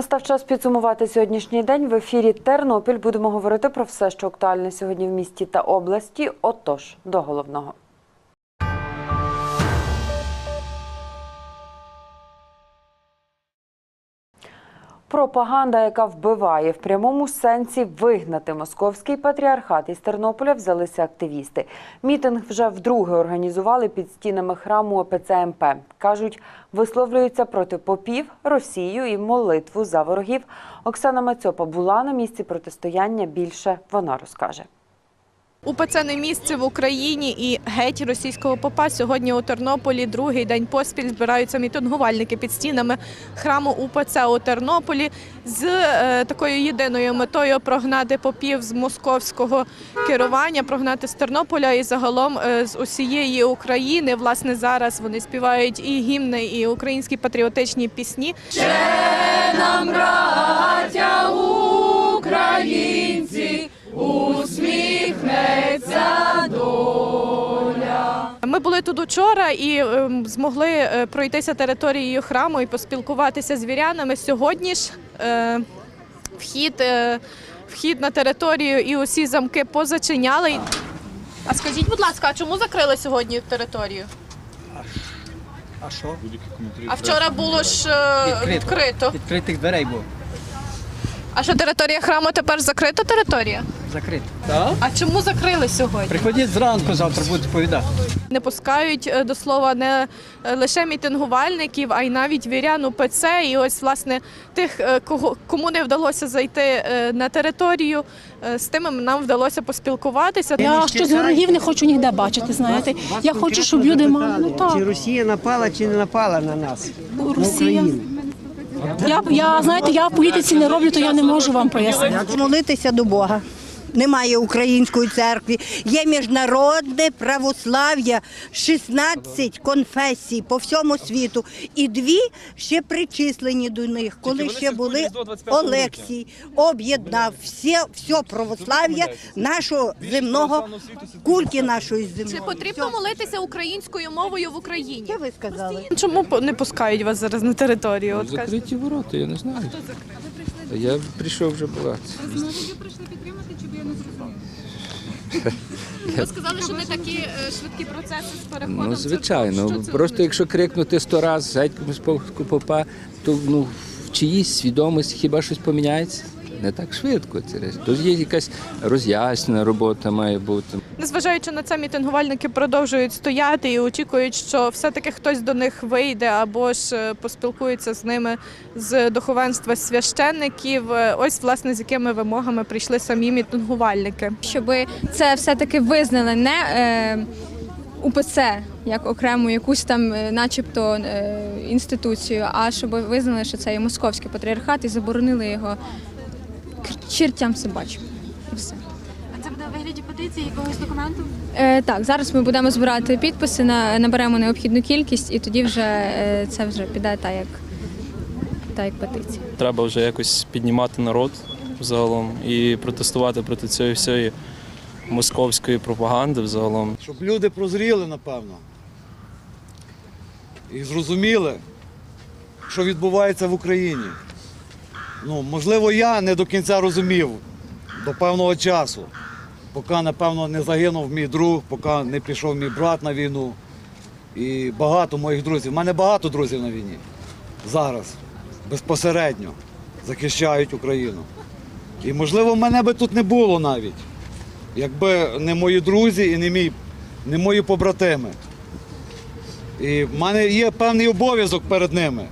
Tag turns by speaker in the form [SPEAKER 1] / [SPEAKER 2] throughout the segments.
[SPEAKER 1] Настав час підсумувати сьогоднішній день. В ефірі Тернопіль будемо говорити про все, що актуальне сьогодні в місті та області. Отож, до головного. Пропаганда, яка вбиває в прямому сенсі вигнати московський патріархат із Тернополя, взялися активісти. Мітинг вже вдруге організували під стінами храму ОПЦ МП. кажуть, висловлюються проти попів, Росію і молитву за ворогів. Оксана Мацьопа була на місці протистояння. Більше вона розкаже.
[SPEAKER 2] УПЦ не місце в Україні і геть російського попа сьогодні у Тернополі другий день поспіль збираються мітингувальники під стінами храму УПЦ у Тернополі з е, такою єдиною метою прогнати попів з московського керування, прогнати з Тернополя і загалом е, з усієї України. Власне, зараз вони співають і гімни, і українські патріотичні пісні. Ми були тут учора і ем, змогли е, пройтися територією храму і поспілкуватися з вірянами. Сьогодні ж е, вхід, е, вхід на територію і усі замки позачиняли. А скажіть, будь ласка, а чому закрили сьогодні територію?
[SPEAKER 3] А що?
[SPEAKER 2] А вчора було ж
[SPEAKER 3] Відкрито.
[SPEAKER 2] відкрито.
[SPEAKER 3] Відкритих дверей було.
[SPEAKER 2] А що територія храму тепер закрита територія?
[SPEAKER 3] Закрито. Так?
[SPEAKER 2] А чому закрили сьогодні?
[SPEAKER 3] Приходіть зранку, завтра будете повідати.
[SPEAKER 2] Не пускають е, до слова не е, лише мітингувальників, а й навіть вірян УПЦ. І ось власне тих, е, кого кому не вдалося зайти на територію, з тими нам вдалося поспілкуватися.
[SPEAKER 4] Я щось ворогів не хочу ніде бачити. Знаєте, я хочу, щоб люди мали ну
[SPEAKER 5] Чи. Росія напала, чи не напала на нас? На
[SPEAKER 4] Росія.
[SPEAKER 5] Україну.
[SPEAKER 4] Я я знаєте, я в політиці не роблю, то я не можу вам пояснити.
[SPEAKER 6] молитися до Бога. Немає української церкви, є міжнародне православ'я, 16 конфесій по всьому світу, і дві ще причислені до них, коли ще були Олексій, об'єднав все, все православ'я нашого земного кульки нашої земної.
[SPEAKER 2] Чи потрібно молитися українською мовою в Україні?
[SPEAKER 6] Що ви сказали?
[SPEAKER 2] Чому по- не пускають вас зараз на територію? От.
[SPEAKER 7] Закриті ворота, я не знаю. хто закрив? Я прийшов вже була.
[SPEAKER 2] Ви сказали, що не такі е, швидкі процеси з переходом.
[SPEAKER 7] Ну,
[SPEAKER 2] Це
[SPEAKER 7] звичайно.
[SPEAKER 2] це
[SPEAKER 7] Просто якщо крикнути сто разів геть московського попа, то ну, в чиїсь свідомості хіба щось поміняється? Не так швидко. Це речі. Тут є якась роз'яснена робота має бути.
[SPEAKER 2] Незважаючи на це, мітингувальники продовжують стояти і очікують, що все-таки хтось до них вийде або ж е, поспілкується з ними з духовенства священників. Е, Ось власне з якими вимогами прийшли самі мітингувальники.
[SPEAKER 8] щоб це все-таки визнали не е, УПЦ як окрему якусь там, е, начебто, е, інституцію, а щоб визнали, що це є московський патріархат і заборонили його чертям собачим. І все.
[SPEAKER 9] А це буде у вигляді петиції якогось документу?
[SPEAKER 8] Е, так, зараз ми будемо збирати підписи, на, наберемо необхідну кількість, і тоді вже е, це вже піде так, як, так, як петиція.
[SPEAKER 10] Треба вже якось піднімати народ загалом і протестувати проти цієї всієї московської пропаганди взагалом.
[SPEAKER 11] Щоб люди прозріли, напевно. І зрозуміли, що відбувається в Україні. Ну, можливо, я не до кінця розумів до певного часу, поки, напевно, не загинув мій друг, поки не пішов мій брат на війну. І багато моїх друзів. У мене багато друзів на війні. Зараз, безпосередньо, захищають Україну. І, можливо, мене би тут не було навіть якби не мої друзі і не, мій, не мої побратими. І в мене є певний обов'язок перед ними.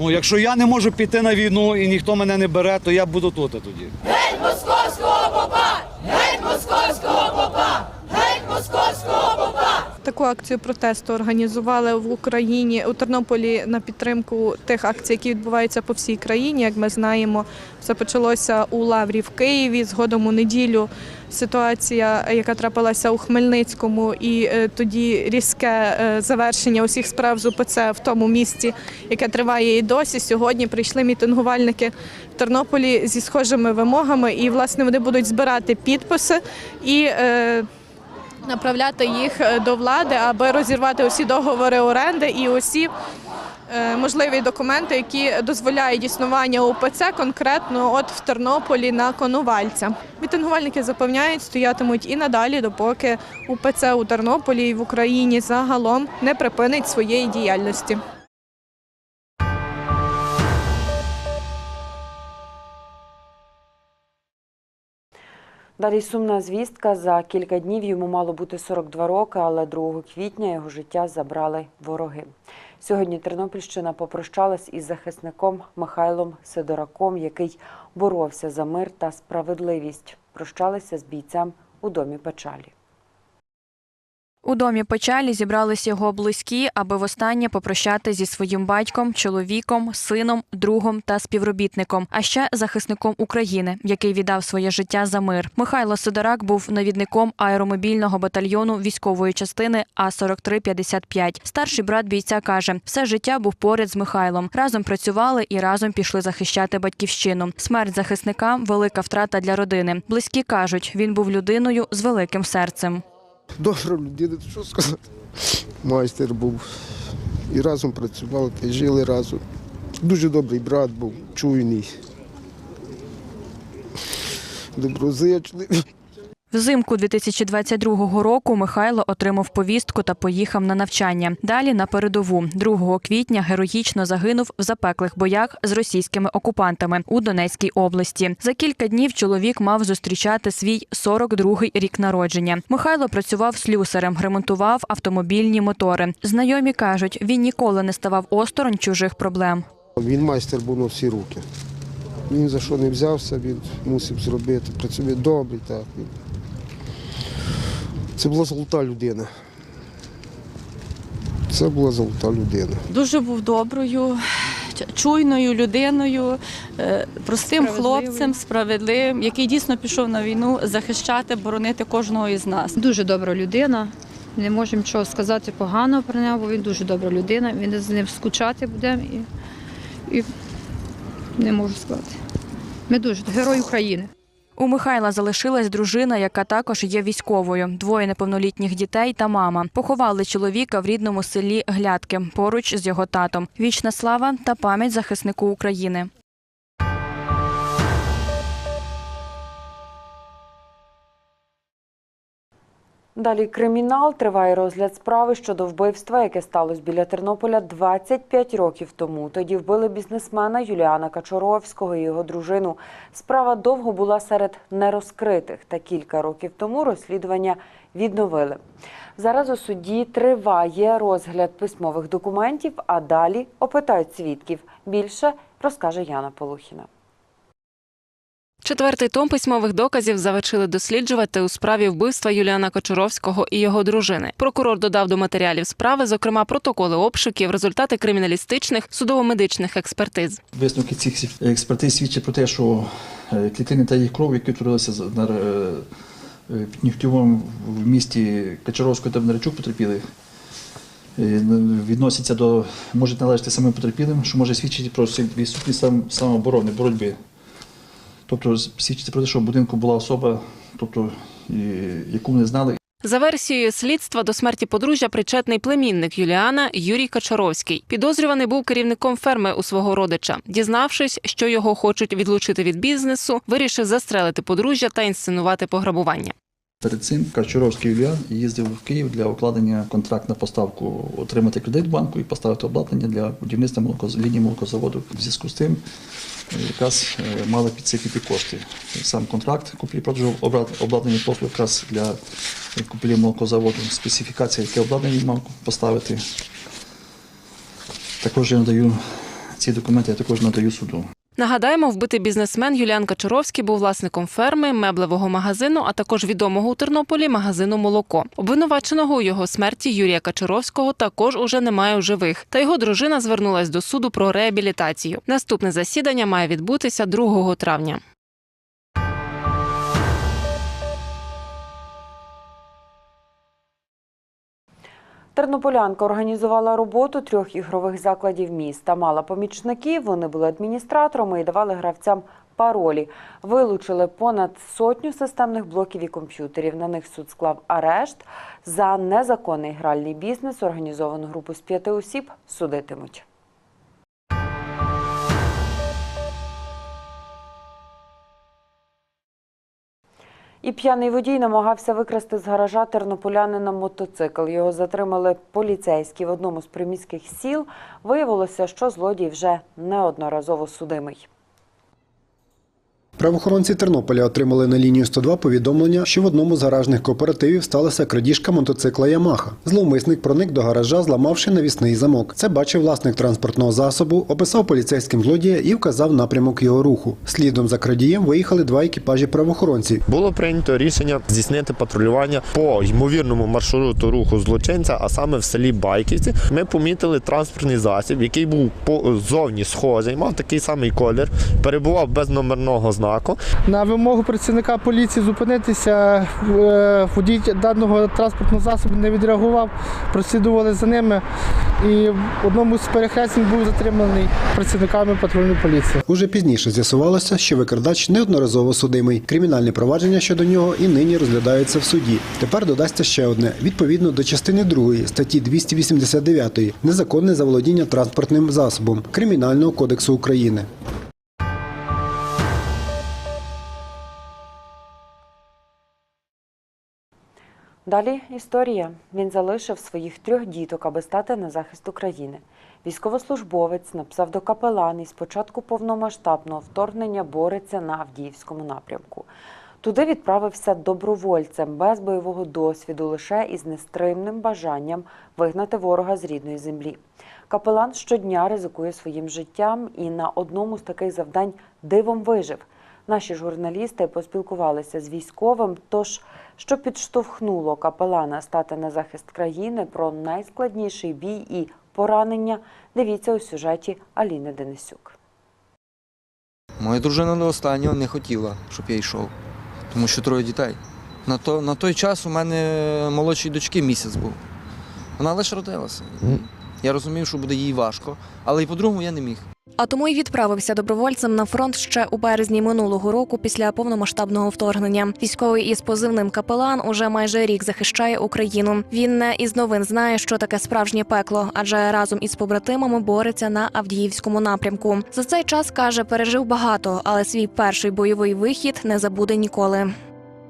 [SPEAKER 11] Ну, якщо я не можу піти на війну і ніхто мене не бере, то я буду тут тоді. Геть московського попа! Геть московського попа! Геть московського попа!
[SPEAKER 2] Таку акцію протесту організували в Україні у Тернополі на підтримку тих акцій, які відбуваються по всій країні. Як ми знаємо, все почалося у Лаврі в Києві. Згодом у неділю ситуація, яка трапилася у Хмельницькому, і е, тоді різке е, завершення усіх справ з УПЦ в тому місці, яке триває і досі. Сьогодні прийшли мітингувальники в Тернополі зі схожими вимогами, і власне вони будуть збирати підписи і. е, направляти їх е, до влади, аби розірвати усі договори оренди і усі е, можливі документи, які дозволяють існування УПЦ конкретно от в Тернополі на Конувальця. Мітингувальники запевняють, стоятимуть і надалі, допоки УПЦ у Тернополі і в Україні загалом не припинить своєї діяльності.
[SPEAKER 1] Далі сумна звістка. За кілька днів йому мало бути 42 роки, але 2 квітня його життя забрали вороги. Сьогодні Тернопільщина попрощалась із захисником Михайлом Сидораком, який боровся за мир та справедливість. Прощалися з бійцем у домі печалі.
[SPEAKER 12] У домі печалі зібрались його близькі, аби востаннє попрощати зі своїм батьком, чоловіком, сином, другом та співробітником, а ще захисником України, який віддав своє життя за мир. Михайло Сидорак був навідником аеромобільного батальйону військової частини А 4355 Старший брат бійця каже, все життя був поряд з Михайлом. Разом працювали і разом пішли захищати батьківщину. Смерть захисника велика втрата для родини. Близькі кажуть, він був людиною з великим серцем.
[SPEAKER 13] Добра людина, що сказати. Майстер був. І разом працювали, й жили разом. Дуже добрий брат був, чуйний. Доброзичливий.
[SPEAKER 12] Взимку 2022 року Михайло отримав повістку та поїхав на навчання. Далі на передову. 2 квітня героїчно загинув в запеклих боях з російськими окупантами у Донецькій області. За кілька днів чоловік мав зустрічати свій 42-й рік народження. Михайло працював слюсарем, ремонтував автомобільні мотори. Знайомі кажуть, він ніколи не ставав осторонь чужих проблем.
[SPEAKER 13] Він майстер був на всі руки. Він за що не взявся, він мусив зробити. Працює добрий, так. Це була золота людина. Це була золота людина.
[SPEAKER 4] Дуже був доброю, чуйною людиною, е, простим хлопцем, справедливим, який дійсно пішов на війну захищати, боронити кожного із нас.
[SPEAKER 14] Дуже добра людина. Не можемо нічого сказати поганого про нього, бо він дуже добра людина. Він з ним скучати будемо і, і не можу сказати. Ми дуже герой України.
[SPEAKER 12] У Михайла залишилась дружина, яка також є військовою, двоє неповнолітніх дітей та мама. Поховали чоловіка в рідному селі Глядки поруч з його татом. Вічна слава та пам'ять захиснику України.
[SPEAKER 1] Далі кримінал триває розгляд справи щодо вбивства, яке сталося біля Тернополя 25 років тому. Тоді вбили бізнесмена Юліана Качоровського і його дружину. Справа довго була серед нерозкритих, та кілька років тому розслідування відновили. Зараз у суді триває розгляд письмових документів, а далі опитають свідків. Більше розкаже Яна Полухіна.
[SPEAKER 15] Четвертий том письмових доказів завершили досліджувати у справі вбивства Юліана Кочуровського і його дружини. Прокурор додав до матеріалів справи, зокрема, протоколи обшуків, результати криміналістичних судово-медичних експертиз.
[SPEAKER 16] Висновки цих експертиз свідчать про те, що е, клітини та їх кров, які утворилися на е, е, Нігтєвому в місті Качаровського та Бондарчук потерпілих, відносяться до, можуть належати самим потерпілим, що може свідчити про відсутність самооборони, боротьби. Тобто свідчиться про те, що в будинку була особа, тобто, яку не знали,
[SPEAKER 15] За версією слідства до смерті подружжя причетний племінник Юліана Юрій Качаровський. Підозрюваний був керівником ферми у свого родича. Дізнавшись, що його хочуть відлучити від бізнесу, вирішив застрелити подружжя та інсценувати пограбування.
[SPEAKER 16] Перед цим Качуровський Юліан їздив в Київ для укладення контракт на поставку, отримати кредит банку і поставити обладнання для будівництва лінії молокозаводу. В зв'язку з тим е, якраз е, мали підсипіти кошти. Сам контракт куплі-продажу обладнання послуг якраз для купівлі молокозаводу, специфікація, яке обладнання мав поставити. Також я надаю ці документи, я також надаю суду.
[SPEAKER 15] Нагадаємо, вбитий бізнесмен Юліан Качаровський був власником ферми, меблевого магазину, а також відомого у Тернополі магазину Молоко. Обвинуваченого у його смерті Юрія Качаровського також уже немає у живих. Та його дружина звернулась до суду про реабілітацію. Наступне засідання має відбутися 2 травня.
[SPEAKER 1] Тернополянка організувала роботу трьох ігрових закладів міста. Мала помічників, вони були адміністраторами і давали гравцям паролі. Вилучили понад сотню системних блоків і комп'ютерів. На них суд склав арешт. За незаконний гральний бізнес організовану групу з п'яти осіб судитимуть. І п'яний водій намагався викрасти з гаража тернополянина мотоцикл. Його затримали поліцейські в одному з приміських сіл. Виявилося, що злодій вже неодноразово судимий.
[SPEAKER 17] Правоохоронці Тернополя отримали на лінію 102 повідомлення, що в одному з гаражних кооперативів сталася крадіжка мотоцикла Ямаха. Зловмисник проник до гаража, зламавши навісний замок. Це бачив власник транспортного засобу, описав поліцейським злодія і вказав напрямок його руху. Слідом за крадієм виїхали два екіпажі правоохоронців.
[SPEAKER 18] Було прийнято рішення здійснити патрулювання по ймовірному маршруту руху злочинця, а саме в селі Байківці. Ми помітили транспортний засіб, який був позовні схожий, мав такий самий колір, перебував без номерного знаку.
[SPEAKER 19] На вимогу працівника поліції зупинитися е, водій даного транспортного засобу не відреагував, прослідували за ними і в одному з перехрестень був затриманий працівниками патрульної поліції.
[SPEAKER 17] Уже пізніше з'ясувалося, що викрадач неодноразово судимий. Кримінальне провадження щодо нього і нині розглядається в суді. Тепер додасться ще одне відповідно до частини 2 статті 289 незаконне заволодіння транспортним засобом Кримінального кодексу України.
[SPEAKER 1] Далі історія. Він залишив своїх трьох діток, аби стати на захист України. Військовослужбовець на псевдокапелан із початку повномасштабного вторгнення бореться на Авдіївському напрямку. Туди відправився добровольцем без бойового досвіду, лише із нестримним бажанням вигнати ворога з рідної землі. Капелан щодня ризикує своїм життям і на одному з таких завдань дивом вижив. Наші журналісти поспілкувалися з військовим. Тож, що підштовхнуло капелана стати на захист країни про найскладніший бій і поранення, дивіться у сюжеті Аліни Денисюк.
[SPEAKER 20] Моя дружина до останнього не хотіла, щоб я йшов, тому що троє дітей. На, то, на той час у мене молодшій дочки місяць був. Вона лише родилася. Я розумів, що буде їй важко, але і по-другому я не міг.
[SPEAKER 21] А тому й відправився добровольцем на фронт ще у березні минулого року після повномасштабного вторгнення. Військовий із позивним капелан уже майже рік захищає Україну. Він не із новин знає, що таке справжнє пекло, адже разом із побратимами бореться на Авдіївському напрямку. За цей час каже, пережив багато, але свій перший бойовий вихід не забуде ніколи.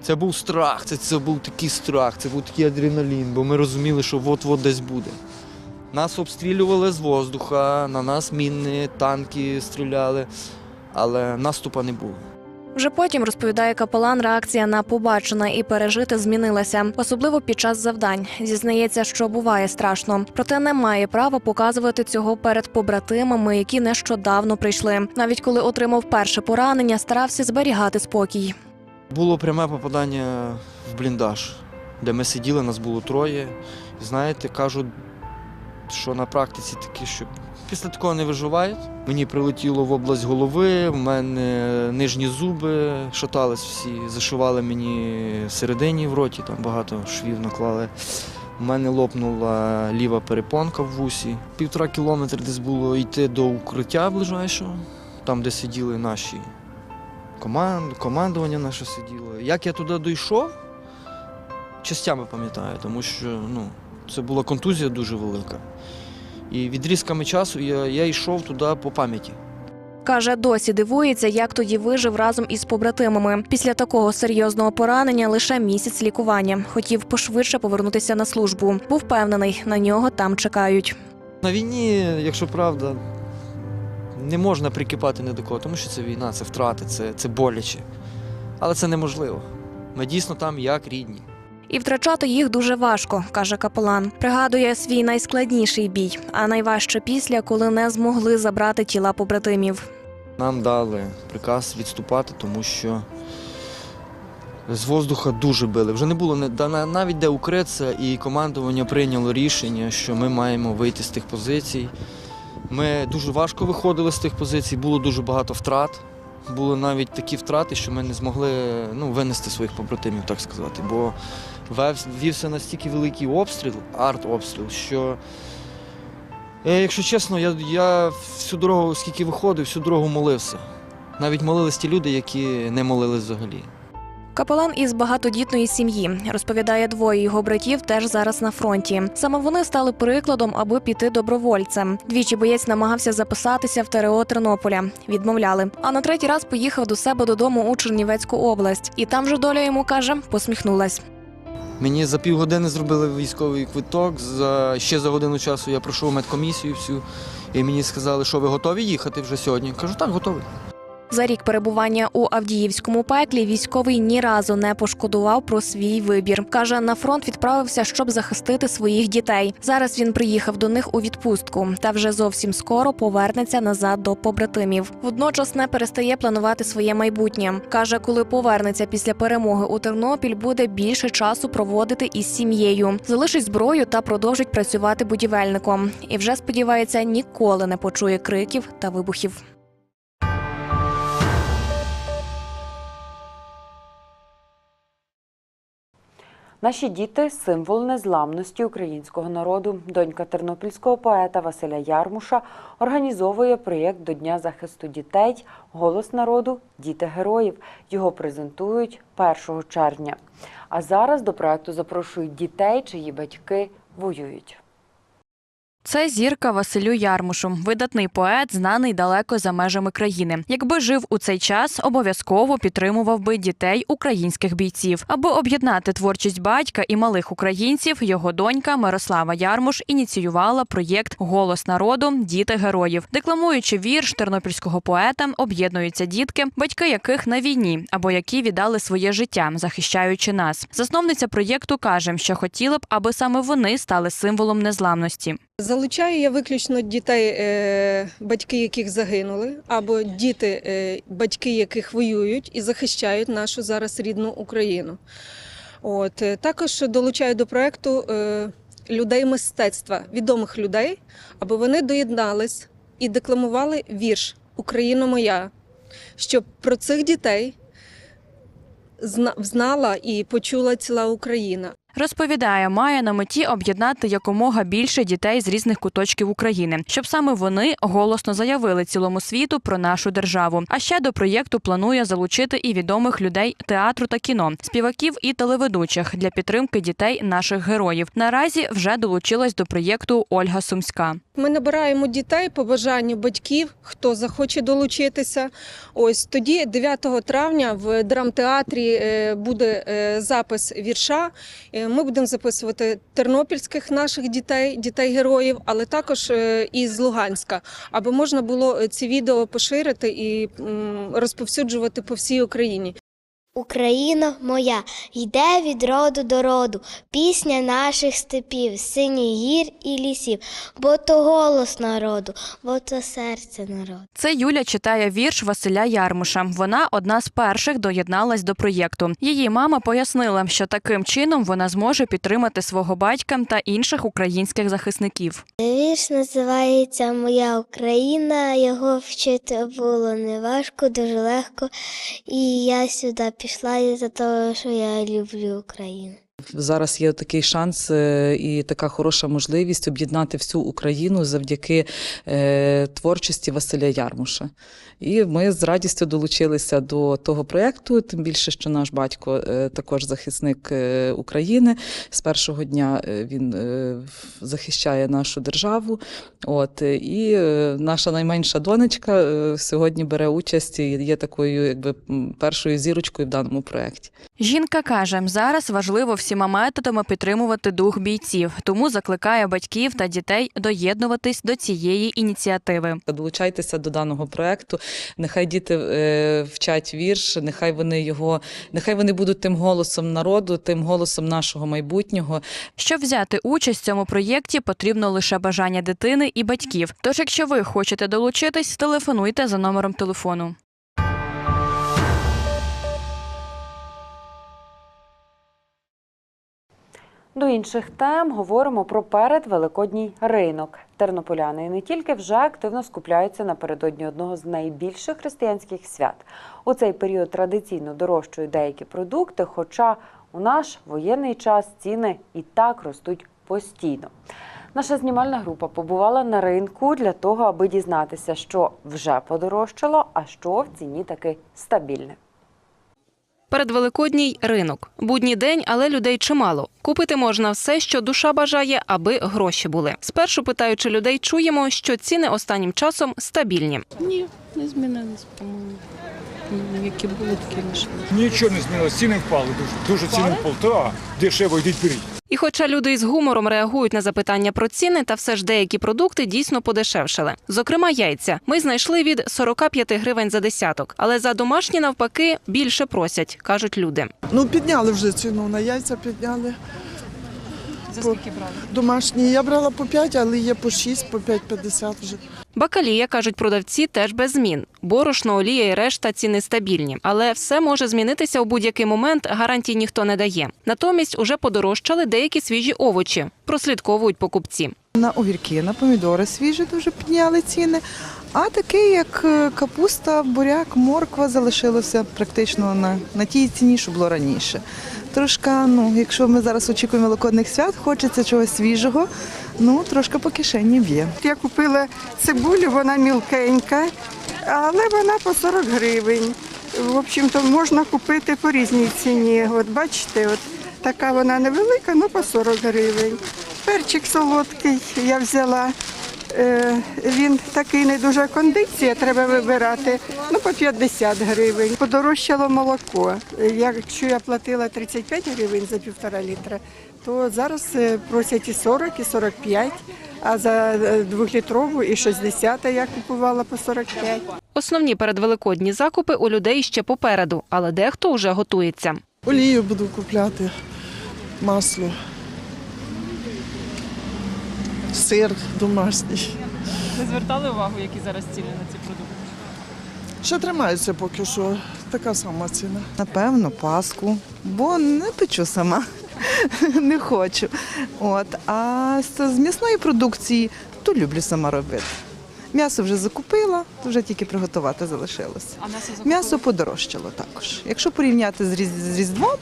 [SPEAKER 20] Це був страх, це, це був такий страх, це був такий адреналін, бо ми розуміли, що от-от десь буде. Нас обстрілювали з воздуха, на нас міни, танки стріляли, але наступа не було.
[SPEAKER 21] Вже потім розповідає капелан, реакція на побачене і пережите змінилася, особливо під час завдань. Зізнається, що буває страшно, проте не має права показувати цього перед побратимами, які нещодавно прийшли. Навіть коли отримав перше поранення, старався зберігати спокій.
[SPEAKER 20] Було пряме попадання в бліндаж, де ми сиділи, нас було троє. Знаєте, кажуть, що на практиці такі, що після такого не виживають. Мені прилетіло в область голови, в мене нижні зуби шатались всі, зашивали мені всередині в роті, там багато швів наклали. У мене лопнула ліва перепонка в вусі. Півтора кілометра десь було йти до укриття ближайшого, там, де сиділи наші команд, командування наше сиділо. Як я туди дійшов, частями пам'ятаю, тому що ну, це була контузія дуже велика. І відрізками часу я, я йшов туди по пам'яті.
[SPEAKER 21] Каже, досі дивується, як тоді вижив разом із побратимами. Після такого серйозного поранення лише місяць лікування. Хотів пошвидше повернутися на службу. Був впевнений, на нього там чекають.
[SPEAKER 20] На війні, якщо правда, не можна прикипати ні до кого, тому що це війна, це втрати, це, це боляче. Але це неможливо. Ми дійсно там як рідні.
[SPEAKER 21] І втрачати їх дуже важко, каже капелан. Пригадує свій найскладніший бій, а найважче після, коли не змогли забрати тіла побратимів.
[SPEAKER 20] Нам дали приказ відступати, тому що з воздуха дуже били. Вже не було навіть де укритися, і командування прийняло рішення, що ми маємо вийти з тих позицій. Ми дуже важко виходили з тих позицій, було дуже багато втрат. Були навіть такі втрати, що ми не змогли ну, винести своїх побратимів, так сказати. Бо вівся настільки великий обстріл, арт-обстріл, що Е, Якщо чесно, я, я всю дорогу, скільки виходив, всю дорогу молився. Навіть молились ті люди, які не молились взагалі.
[SPEAKER 12] Капелан із багатодітної сім'ї розповідає, двоє його братів теж зараз на фронті. Саме вони стали прикладом, аби піти добровольцем. Двічі боєць намагався записатися в ТРО Тернополя. Відмовляли. А на третій раз поїхав до себе додому у Чернівецьку область. І там же доля йому каже, посміхнулась.
[SPEAKER 20] Мені за півгодини зробили військовий квиток. За ще за годину часу я пройшов медкомісію всю, і мені сказали, що ви готові їхати вже сьогодні. Кажу, так, готовий.
[SPEAKER 12] За рік перебування у Авдіївському пеклі військовий ні разу не пошкодував про свій вибір. каже, на фронт відправився, щоб захистити своїх дітей. Зараз він приїхав до них у відпустку та вже зовсім скоро повернеться назад до побратимів. Водночас не перестає планувати своє майбутнє. каже, коли повернеться після перемоги у Тернопіль, буде більше часу проводити із сім'єю, залишить зброю та продовжить працювати будівельником. І вже сподівається, ніколи не почує криків та вибухів.
[SPEAKER 1] Наші діти символ незламності українського народу. Донька тернопільського поета Василя Ярмуша організовує проєкт до Дня захисту дітей Голос народу Діти героїв. Його презентують 1 червня. А зараз до проєкту запрошують дітей, чиї батьки воюють.
[SPEAKER 12] Це зірка Василю Ярмушу, видатний поет, знаний далеко за межами країни. Якби жив у цей час, обов'язково підтримував би дітей українських бійців. Аби об'єднати творчість батька і малих українців, його донька Мирослава Ярмуш ініціювала проєкт Голос народу Діти героїв, декламуючи вірш тернопільського поета, об'єднуються дітки, батьки яких на війні або які віддали своє життя, захищаючи нас. Засновниця проєкту каже, що хотіла б, аби саме вони стали символом незламності.
[SPEAKER 22] Залучаю я виключно дітей, е, батьки яких загинули, або діти, е, батьки яких воюють і захищають нашу зараз рідну Україну. От е, також долучаю до проекту людей мистецтва, відомих людей, аби вони доєднались і декламували вірш Україна моя, щоб про цих дітей знала і почула ціла Україна.
[SPEAKER 12] Розповідає, має на меті об'єднати якомога більше дітей з різних куточків України, щоб саме вони голосно заявили цілому світу про нашу державу. А ще до проєкту планує залучити і відомих людей театру та кіно, співаків і телеведучих для підтримки дітей наших героїв. Наразі вже долучилась до проєкту Ольга Сумська.
[SPEAKER 22] Ми набираємо дітей по бажанню батьків, хто захоче долучитися. Ось тоді, 9 травня, в драмтеатрі е, буде е, запис вірша. Е, Ми будемо записувати тернопільських наших дітей, дітей героїв, але також і із Луганська, аби можна було е, ці відео поширити і розповсюджувати по всій Україні.
[SPEAKER 23] Україна моя, йде від роду до роду, пісня наших степів, синіх гір і лісів, бо то голос народу, бо то серце народу.
[SPEAKER 12] Це Юля читає вірш Василя Ярмуша. Вона одна з перших доєдналась до проєкту. Її мама пояснила, що таким чином вона зможе підтримати свого батька та інших українських захисників.
[SPEAKER 23] Вірш називається Моя Україна. Його вчити було неважко, дуже легко. І я сюди пішла із-за того, що я люблю Україну.
[SPEAKER 24] Зараз є такий шанс е, і така хороша можливість об'єднати всю Україну завдяки е, творчості Василя Ярмуша. І ми з радістю долучилися до того проєкту, тим більше, що наш батько е, також захисник України. З першого дня він захищає нашу державу. От, і наша найменша донечка сьогодні бере участь і є такою якби першою зірочкою в даному проєкті.
[SPEAKER 12] Жінка каже, зараз важливо всіма методами підтримувати дух бійців, тому закликає батьків та дітей доєднуватись до цієї ініціативи.
[SPEAKER 24] Долучайтеся до даного проекту. Нехай діти е, вчать вірш, нехай вони його, нехай вони будуть тим голосом народу, тим голосом нашого майбутнього.
[SPEAKER 12] Щоб взяти участь в цьому проєкті, потрібно лише бажання дитини і батьків. Тож, якщо ви хочете долучитись, телефонуйте за номером телефону.
[SPEAKER 1] До інших тем говоримо про передвеликодній ринок. Тернополяни не тільки вже активно скупляються напередодні одного з найбільших християнських свят. У цей період традиційно дорожчують деякі продукти, хоча у наш воєнний час ціни і так ростуть постійно. Наша знімальна група побувала на ринку для того, аби дізнатися, що вже подорожчало, а що в ціні таки стабільне.
[SPEAKER 15] Передвеликодній ринок. Будній день, але людей чимало. Купити можна все, що душа бажає, аби гроші були. Спершу питаючи людей, чуємо, що ціни останнім часом стабільні.
[SPEAKER 25] Ні, не змінились, по-моєму. Ну, Які були, такі лише.
[SPEAKER 26] Нічого не змінилося, ціни впали дуже. Дуже ціни впали. Та, дешево, йдіть беріть.
[SPEAKER 15] І хоча люди із гумором реагують на запитання про ціни, та все ж деякі продукти дійсно подешевшили. Зокрема, яйця. Ми знайшли від 45 гривень за десяток, але за домашні навпаки більше просять, кажуть люди.
[SPEAKER 27] Ну, підняли вже ціну на яйця, підняли.
[SPEAKER 25] За скільки брали?
[SPEAKER 27] Домашні я брала по 5, але є по 6, по 5,50 вже.
[SPEAKER 15] Бакалія, кажуть продавці, теж без змін. Борошно, олія і решта ціни стабільні. Але все може змінитися у будь-який момент, гарантій ніхто не дає. Натомість уже подорожчали деякі свіжі овочі. Прослідковують покупці.
[SPEAKER 28] На огірки, на помідори свіжі дуже підняли ціни. А таке, як е, капуста, буряк, морква залишилося практично на, на тій ціні, що було раніше. Трошки, ну, якщо ми зараз очікуємо великодних свят, хочеться чогось свіжого, ну трошки по кишені б'є.
[SPEAKER 29] Я купила цибулю, вона мілкенька, але вона по 40 гривень. В общем-то, можна купити по різній ціні. От бачите, от така вона невелика, ну по 40 гривень. Перчик солодкий я взяла. Е, Він такий не дуже кондиція, треба вибирати. Ну, по 50 гривень. Подорожчало молоко. Якщо я платила 35 гривень за півтора літра, то зараз е, просять і 40, і 45, а за е, двохлітрову і 60 я купувала по 45.
[SPEAKER 15] Основні передвеликодні закупи у людей ще попереду, але дехто вже готується.
[SPEAKER 27] Олію буду купляти, масло, сир домашній.
[SPEAKER 25] Ви звертали увагу, які зараз ціни на ці продукти?
[SPEAKER 27] Ще тримається поки що, така сама ціна.
[SPEAKER 28] Напевно, паску, бо не печу сама, не хочу. От. А з м'ясної продукції то люблю сама робити. М'ясо вже закупила, то вже тільки приготувати залишилося.
[SPEAKER 25] А м'ясо
[SPEAKER 28] М'ясо подорожчало також. Якщо порівняти з Різ- Різдвом,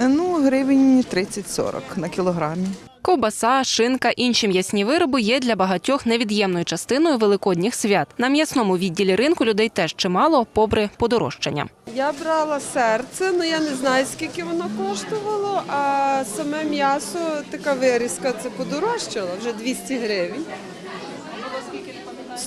[SPEAKER 28] е, ну гривень 30-40 на кілограмі.
[SPEAKER 15] Ковбаса, шинка, інші м'ясні вироби є для багатьох невід'ємною частиною великодніх свят. На м'ясному відділі ринку людей теж чимало, попри подорожчання.
[SPEAKER 30] Я брала серце, але я не знаю, скільки воно коштувало, а саме м'ясо, така вирізка, це подорожчало, вже 200 гривень.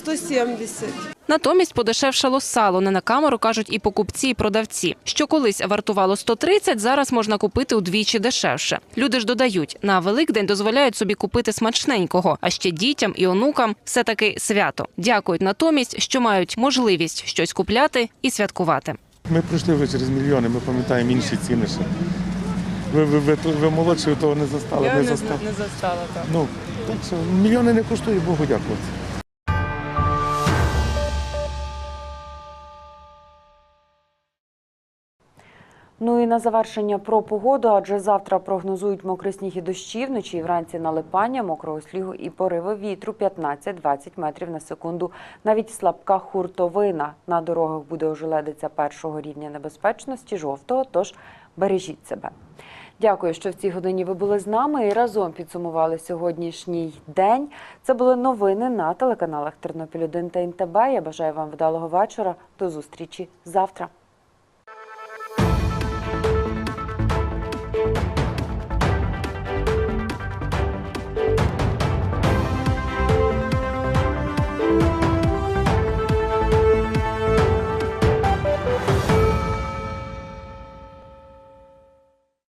[SPEAKER 30] 170.
[SPEAKER 15] Натомість подешевшало сало. Не на камеру кажуть і покупці, і продавці. Що колись вартувало 130, зараз можна купити удвічі дешевше. Люди ж додають, на Великдень дозволяють собі купити смачненького, а ще дітям і онукам все таки свято. Дякують натомість, що мають можливість щось купляти і святкувати.
[SPEAKER 26] Ми пройшли вже через мільйони, ми пам'ятаємо інші ціни. Ще. Ви, ви, ви, ви молодші, того не застали. ми застали.
[SPEAKER 25] не застала так.
[SPEAKER 26] Ну, так що мільйони не коштує, Богу дякувати.
[SPEAKER 1] Ну і на завершення про погоду, адже завтра прогнозують мокрий сніг і дощі, вночі і вранці налипання, мокрого снігу і пориви вітру 15-20 метрів на секунду. Навіть слабка хуртовина. На дорогах буде ожеледиця першого рівня небезпечності, жовтого, тож бережіть себе. Дякую, що в цій годині ви були з нами і разом підсумували сьогоднішній день. Це були новини на телеканалах Тернопіль 1 та НТБ. Я бажаю вам вдалого вечора. До зустрічі завтра.